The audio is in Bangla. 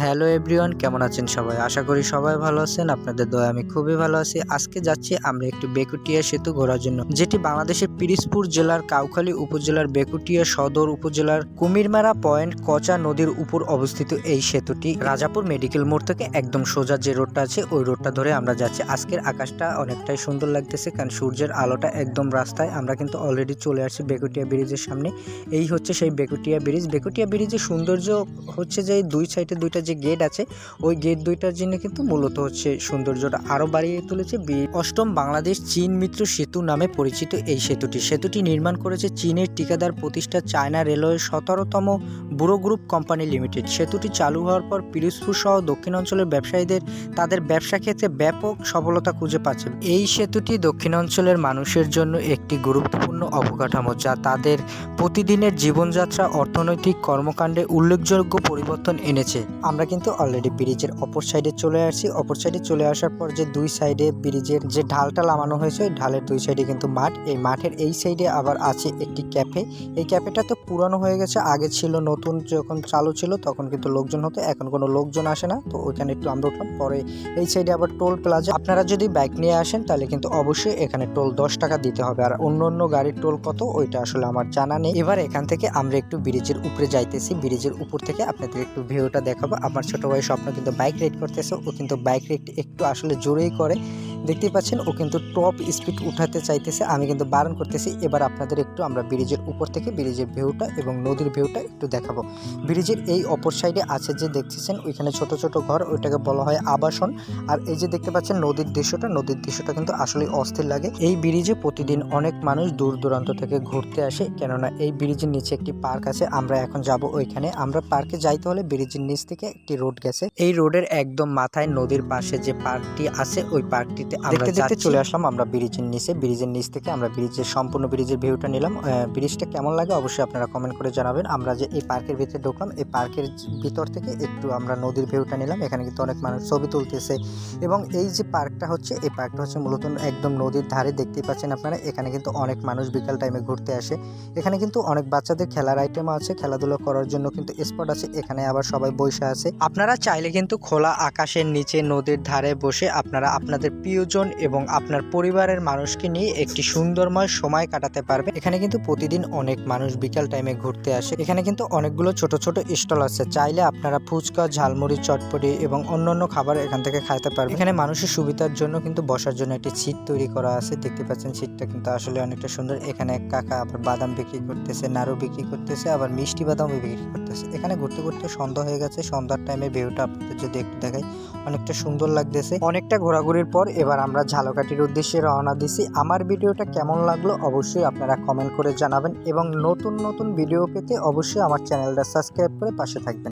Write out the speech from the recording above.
হ্যালো এভরিওয়ান কেমন আছেন সবাই? আশা করি সবাই ভালো আছেন, আপনাদের দয়া আমি খুবই ভালো আছি। আজকে যাচ্ছি আমরা একটু বেকুটিয়া সেতু ঘোরার জন্য, যেটি বাংলাদেশের পিরিজপুর জেলার কাউখালী উপজেলার বেকুটিয়া সদর উপজেলার কুমিরমারা পয়েন্ট কচা নদীর উপর অবস্থিত এই সেতুটি রাজাপুর মেডিকেল মোড় থেকে একদম সোজা যে রোডটা আছে, ওই রোডটা ধরে আমরা যাচ্ছি। আজকের আকাশটা অনেকটাই সুন্দর লাগতেছে, কারণ সূর্যের আলোটা একদম রাস্তায়। আমরা কিন্তু অলরেডি চলে আসছি বেকুটিয়া ব্রিজের সামনে। এই হচ্ছে সেই বেকুটিয়া ব্রিজ। বেকুটিয়া ব্রিজের সৌন্দর্য হচ্ছে যে দুই সাইডে দুইটা যে গেট আছে, ওই গেট দুইটার জন্য কিন্তু মূলত হচ্ছে সৌন্দর্যটা আরও বাড়িয়ে তুলেছে। অষ্টম বাংলাদেশ চীন মিত্র সেতু নামে পরিচিত এই সেতুটি। সেতুটি নির্মাণ করেছে চীনের ঠিকাদার প্রতিষ্ঠা চায়না রেলওয়ের সতেরোতম ব্যুরো গ্রুপ কোম্পানি লিমিটেড। সেতুটি চালু হওয়ার পর পিরোজপুর সহ দক্ষিণ অঞ্চলের ব্যবসায়ীদের তাদের ব্যবসা ক্ষেত্রে ব্যাপক সফলতা খুঁজে পাচ্ছে। এই সেতুটি দক্ষিণ অঞ্চলের মানুষের জন্য একটি গুরুত্বপূর্ণ অবকাঠামো, যা তাদের প্রতিদিনের জীবনযাত্রা, অর্থনৈতিক কর্মকাণ্ডে উল্লেখযোগ্য পরিবর্তন এনেছে। আমরা কিন্তু অলরেডি ব্রিজের অপর সাইডে চলে আসছি। অপর সাইডে চলে আসার পর যে দুই সাইডে ব্রিজের যে ঢালটা লাগানো হয়েছে, ওই ঢালের দুই সাইডে কিন্তু মাঠ। এই মাঠের এই সাইডে আবার আছে একটি ক্যাফে এই ক্যাফেটা তো পুরানো হয়ে গেছে, আগে ছিল নতুন যখন চালু ছিল তখন কিন্তু লোকজন হতো, এখন কোনো লোকজন আসে না। তো ওইখানে একটু আমরা উঠলাম, পরে এই সাইডে আবার টোল প্লাজা আপনারা যদি বাইক নিয়ে আসেন তাহলে কিন্তু অবশ্যই এখানে টোল দশ টাকা দিতে হবে। আর অন্য অন্য গাড়ির টোল কত, ওইটা আসলে আমার জানা নেই। এবার এখান থেকে আমরা একটু ব্রিজের উপরে যাইতেছি। ব্রিজের উপর থেকে আপনাদের একটু ভিউটা দেখাবো। আমার ছোটো ভাই স্বপ্ন কিন্তু বাইক রাইড করতেছে। ও কিন্তু বাইক রাইড একটু আসলে জোরেই করে। দেখতেই পাচ্ছেন, ও কিন্তু টপ স্পিড উঠাতে চাইতেছে, আমি কিন্তু বারণ করতেছি। এবার আপনাদের একটু আমরা ব্রিজের উপর থেকে, ব্রিজের ভিউটা এবং নদীর ভিউটা একটু দেখাবো। ব্রিজের এই অপর সাইডে আছে যে দেখতেছেন, ওইখানে ছোট ছোট ঘর, ওইটাকে বলা হয় আবাসন। আর এই যে দেখতে পাচ্ছেন, নদীর দৃশ্যটা নদীর দৃশ্যটা কিন্তু আসলে অস্থির লাগে। এই ব্রিজে প্রতিদিন অনেক মানুষ দূর দূরান্ত থেকে ঘুরতে আসে, কেননা এই ব্রিজের নিচে একটি পার্ক আছে, আমরা এখন যাব ওইখানে। আমরা পার্কে যাইতে হলে ব্রিজের নিচ থেকে একটি রোড গেছে। এই রোডের একদম মাথায় নদীর পাশে যে পার্কটি আছে, ওই পার্কটিতে আমরা দেখতে দেখতে চলে আসলাম আমরা ব্রিজের নিচে। ব্রিজের নিচ থেকে আমরা ব্রিজের সম্পূর্ণ ব্রিজের ভিউটা নিলাম। ব্রিজটা কেমন লাগে অবশ্যই আপনারা কমেন্ট করে জানাবেন। আমরা যে এই পার্কের ভিতরে ঢুকলাম এই পার্কের ভিতর থেকে একটু আমরা নদীর ভিউটা নিলাম। এখানে কিন্তু অনেক মানুষ ছবি তুলতেছে এবং এই যে পার্কটা হচ্ছে এই পার্কটা হচ্ছে মূলত একদম নদীর ধারে। দেখতেই পাচ্ছেন আপনারা এখানে কিন্তু অনেক মানুষ বিকাল টাইমে ঘুরতে আসে। এখানে কিন্তু অনেক বাচ্চাদের খেলার আইটেম আছে খেলাধুলা করার জন্য কিন্তু স্পট আছে। এখানে আবার সবাই বসে আছে। আপনারা চাইলে কিন্তু খোলা আকাশের নিচে নদীর ধারে বসে আপনারা আপনাদের প্রিয়জন এবং আপনার পরিবারের মানুষকে নিয়ে একটি সুন্দরময় সময় কাটাতে পারবেন। এখানে কিন্তু প্রতিদিন অনেক মানুষ বিকাল টাইমে ঘুরতে আসে। এখানে কিন্তু অনেকগুলো ছোট ছোট স্টল আছে। চাইলে আপনারা ফুচকা, ঝালমুড়ি, চটপটি এবং অন্যান্য খাবার এখান থেকে খাইতে পারবেন। এখানে মানুষের সুবিধার জন্য কিন্তু বসার জন্য একটি সিট তৈরি করা আছে। দেখতে পাচ্ছেন সিটটা কিন্তু আসলে অনেকটা সুন্দর। এখানে কাকা আবার বাদাম বিক্রি করতেছে, নাড়ু বিক্রি করতেছে, আবার মিষ্টি বাদামও বিক্রি করতেছে। এখানে ঘুরতে ঘুরতে সন্ধ্যা হয়ে গেছে। সন্ধ্যার টাইমে ভিউটা আপনাদের যদি একটু দেখাই, অনেকটা সুন্দর লাগতেছে। অনেকটা ঘোরাঘুরির পর এবার আমরা ঝালকাঠির উদ্দেশ্যে রওনা দিছি। আমার ভিডিওটা কেমন লাগল অবশ্যই আপনারা কমেন্ট করে জানাবেন এবং নতুন নতুন ভিডিও পেতে অবশ্যই আমার চ্যানেলটা সাবস্ক্রাইব করে পাশে থাকবেন।